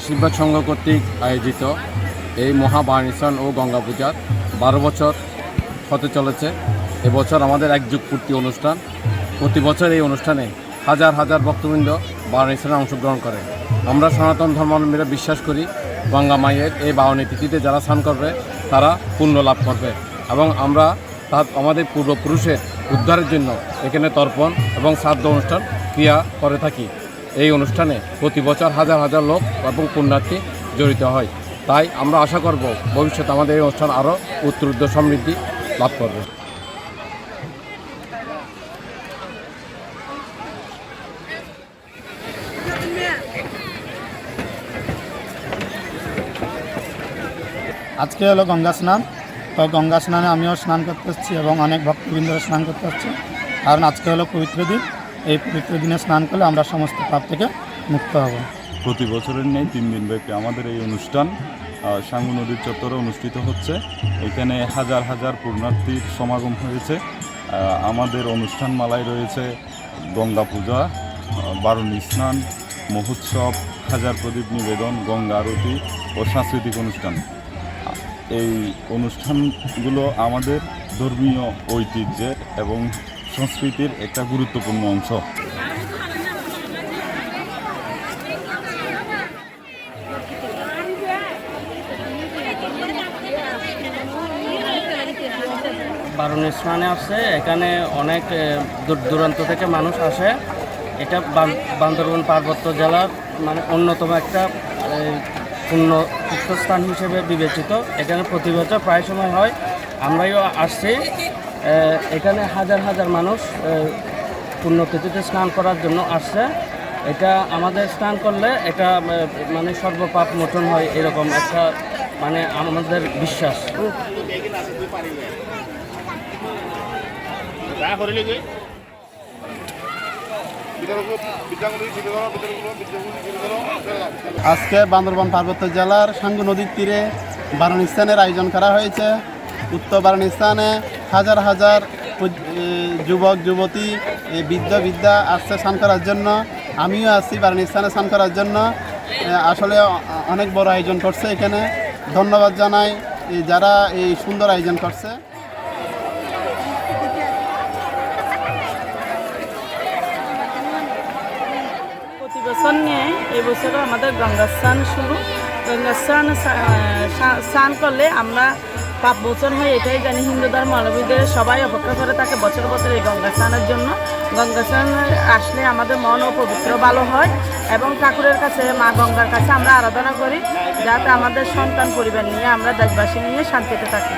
রবীন্দ্রনাথ সংঘ কর্তৃক আয়োজিত এই মহাবাণিসন ও গঙ্গা পূজার বারো বছর হতে চলেছে। এবছর আমাদের এক যুগ পূর্তি অনুষ্ঠান। প্রতি বছর এই অনুষ্ঠানে হাজার হাজার ভক্তবৃন্দ বারাণসীতে অংশগ্রহণ করে। আমরা সনাতন ধর্মাবলম্বীরা বিশ্বাস করি, গঙ্গা মায়ের এই বাউনী তিথিতে যারা স্নান করবে, তারা পুণ্য লাভ করবে এবং আমরা তার আমাদের পূর্বপুরুষের উদ্ধারের জন্য এখানে তর্পণ এবং শ্রাদ্ধ অনুষ্ঠান ক্রিয়া করে থাকি। এই অনুষ্ঠানে প্রতি বছর হাজার হাজার লোক এবং পুণ্যার্থী জড়িত হয়। তাই আমরা আশা করব ভবিষ্যতে আমাদের এই অনুষ্ঠান আরও উত্তরোত্তর সমৃদ্ধি লাভ করবে। আজকে হলো গঙ্গা স্নান। তো গঙ্গা স্নানে আমিও স্নান করতে এবং অনেক ভক্তবৃন্দরা স্নান করতে হচ্ছে কারণ আজকে হলো পবিত্র দিন। এই পবিত্র দিনে স্নান করলে আমরা সমস্ত পাপ থেকে মুক্ত হব। প্রতি বছরের নেই তিন দিন ব্যাপী আমাদের এই অনুষ্ঠান সাঙ্গু নদীর চত্বরে অনুষ্ঠিত হচ্ছে। এখানে হাজার হাজার পূর্ণার্থীর সমাগম হয়েছে। আমাদের অনুষ্ঠান মালায় রয়েছে গঙ্গা পূজা বারুণী স্নান, মহোৎসব, হাজার প্রদীপ নিবেদন, গঙ্গা আরতি ও সাংস্কৃতিক অনুষ্ঠান। এই অনুষ্ঠানগুলো আমাদের ধর্মীয় ঐতিহ্যের এবং সংস্কৃতির একটা গুরুত্বপূর্ণ অংশ। বারুণী স্নানে আসছে, এখানে অনেক দূর দূরান্ত থেকে মানুষ আসে। এটা বান- বান্দরবান পার্বত্য জেলার মানে অন্যতম একটা পূর্ণ তীর্থস্থান হিসেবে বিবেচিত। এখানে প্রতি বছর প্রায় সময় হয়। আমরাও আসছি। এখানে হাজার হাজার মানুষ পুণ্যতিথিতে স্নান করার জন্য আসছে। এটা আমাদের স্নান করলে এটা মানে সর্বপাপ মোচন হয় এরকম একটা মানে আমাদের বিশ্বাস। আজকে বান্দরবান পার্বত্য জেলার সাঙ্গু নদীর তীরে বারণ স্থানের আয়োজন করা হয়েছে। উত্তর বারণ স্থানে হাজার হাজার যুবক, যুবতী বৃদ্ধ বিদ্যা আসছে স্নান করার জন্য। আমিও আসছি বারণ স্থানে স্নান করার জন্য। আসলে অনেক বড় আয়োজন করছে এখানে। ধন্যবাদ জানাই যারা এই সুন্দর আয়োজন করছে। প্রতি বছর নিয়ে এই বছরও আমাদের গঙ্গা স্নান শুরু গঙ্গা স্নান স্নান করলে আমরা পাপ বছর হয় এটাই জানি হিন্দু ধর্ম। মানবীদের সবাই অপেক্ষা করে থাকে বছর বছর এই গঙ্গা স্নানের জন্য। গঙ্গা স্নান আসলে আমাদের মন ও পবিত্র ভালো হয় এবং ঠাকুরের কাছে, মা গঙ্গার কাছে আমরা আরাধনা করি, যাতে আমাদের সন্তান পরিবার নিয়ে আমরা দেশবাসী নিয়ে শান্তিতে থাকি।